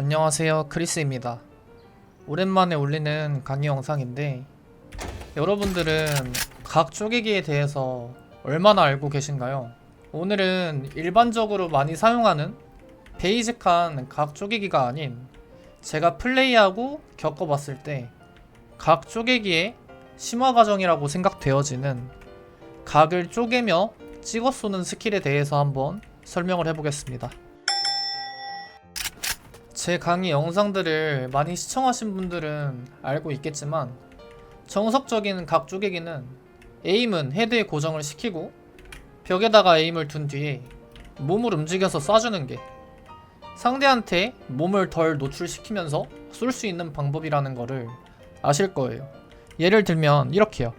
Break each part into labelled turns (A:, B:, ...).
A: 안녕하세요 크리스입니다 오랜만에 올리는 강의 영상인데 여러분들은 각 쪼개기에 대해서 얼마나 알고 계신가요? 오늘은 일반적으로 많이 사용하는 베이직한 각 쪼개기가 아닌 제가 플레이하고 겪어봤을 때 각 쪼개기의 심화 과정이라고 생각되어지는 각을 쪼개며 찍어 쏘는 스킬에 대해서 한번 설명을 해보겠습니다. 제 강의 영상들을 많이 시청하신 분들은 알고 있겠지만 정석적인 각 쪼개기는 에임은 헤드에 고정을 시키고 벽에다가 에임을 둔 뒤에 몸을 움직여서 쏴주는 게 상대한테 몸을 덜 노출시키면서 쏠 수 있는 방법이라는 거를 아실 거예요. 예를 들면 이렇게요.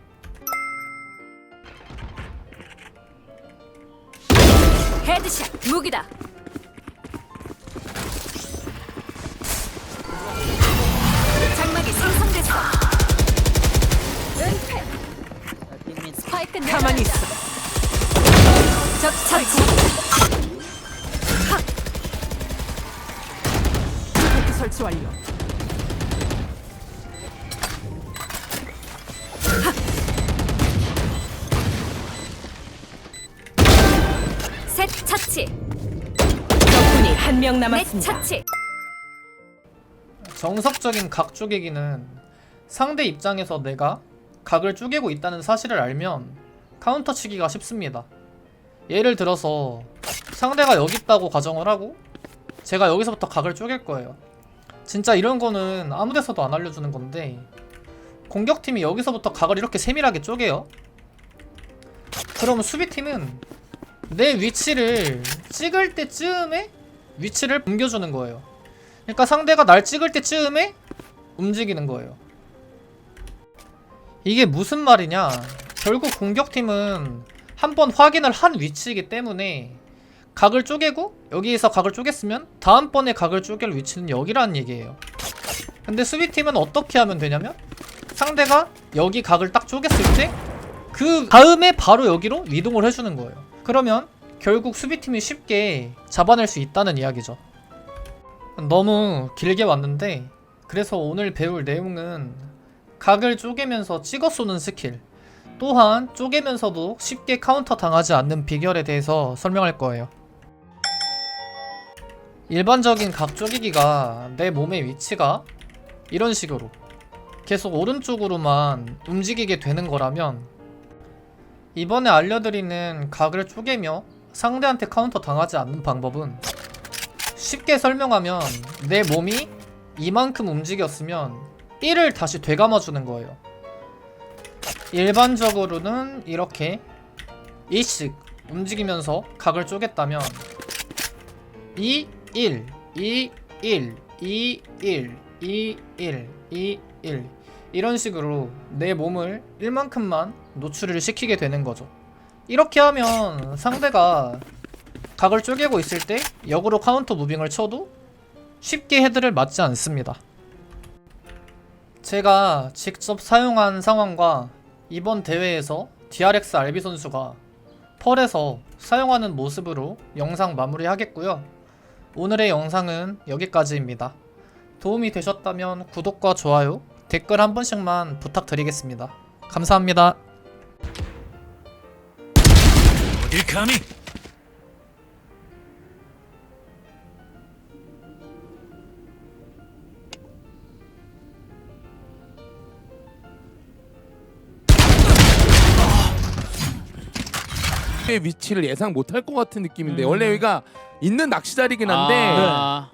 B: 헤드샷 무기다. 스파이크 가만히 있어. 적 처치.
C: 스파이크 설치 완료.
B: 셋 처치.
C: 적군이 한 명
B: 넷
C: 남았습니다.
B: 처치.
A: 정석적인 각 쪼개기는 상대 입장에서 내가 각을 쪼개고 있다는 사실을 알면 카운터 치기가 쉽습니다. 예를 들어서 상대가 여기 있다고 가정을 하고 제가 여기서부터 각을 쪼갤 거예요. 진짜 이런 거는 아무 데서도 안 알려주는 건데 공격팀이 여기서부터 각을 이렇게 세밀하게 쪼개요. 그럼 수비팀은 내 위치를 찍을 때쯤에 위치를 옮겨주는 거예요. 그러니까 상대가 날 찍을 때쯤에 움직이는 거예요. 이게 무슨 말이냐? 결국 공격팀은 한번 확인을 한 위치이기 때문에 각을 쪼개고 여기에서 각을 쪼갰으면 다음번에 각을 쪼갤 위치는 여기라는 얘기예요. 근데 수비팀은 어떻게 하면 되냐면 상대가 여기 각을 딱 쪼갰을 때 그 다음에 바로 여기로 이동을 해주는 거예요. 그러면 결국 수비팀이 쉽게 잡아낼 수 있다는 이야기죠. 너무 길게 왔는데 그래서 오늘 배울 내용은 각을 쪼개면서 찍어 쏘는 스킬 또한 쪼개면서도 쉽게 카운터 당하지 않는 비결에 대해서 설명할 거예요. 일반적인 각 쪼개기가 내 몸의 위치가 이런 식으로 계속 오른쪽으로만 움직이게 되는 거라면 이번에 알려드리는 각을 쪼개며 상대한테 카운터 당하지 않는 방법은 쉽게 설명하면 내 몸이 이만큼 움직였으면 1을 다시 되감아 주는 거예요. 일반적으로는 이렇게 2씩 움직이면서 각을 쪼갰다면 2, 1, 2, 1, 2, 1, 2, 1, 2, 1 이런 식으로 내 몸을 1만큼만 노출을 시키게 되는 거죠. 이렇게 하면 상대가 각을 쪼개고 있을 때 역으로 카운터 무빙을 쳐도 쉽게 헤드를 맞지 않습니다. 제가 직접 사용한 상황과 이번 대회에서 DRX RB 선수가 펄에서 사용하는 모습으로 영상 마무리 하겠고요. 오늘의 영상은 여기까지입니다. 도움이 되셨다면 구독과 좋아요, 댓글 한 번씩만 부탁드리겠습니다. 감사합니다.
D: 어딜 감히?
E: 위치를 예상 못할 것 같은 느낌인데 원래 여기가 있는 낚시 자리긴 한데
D: 아,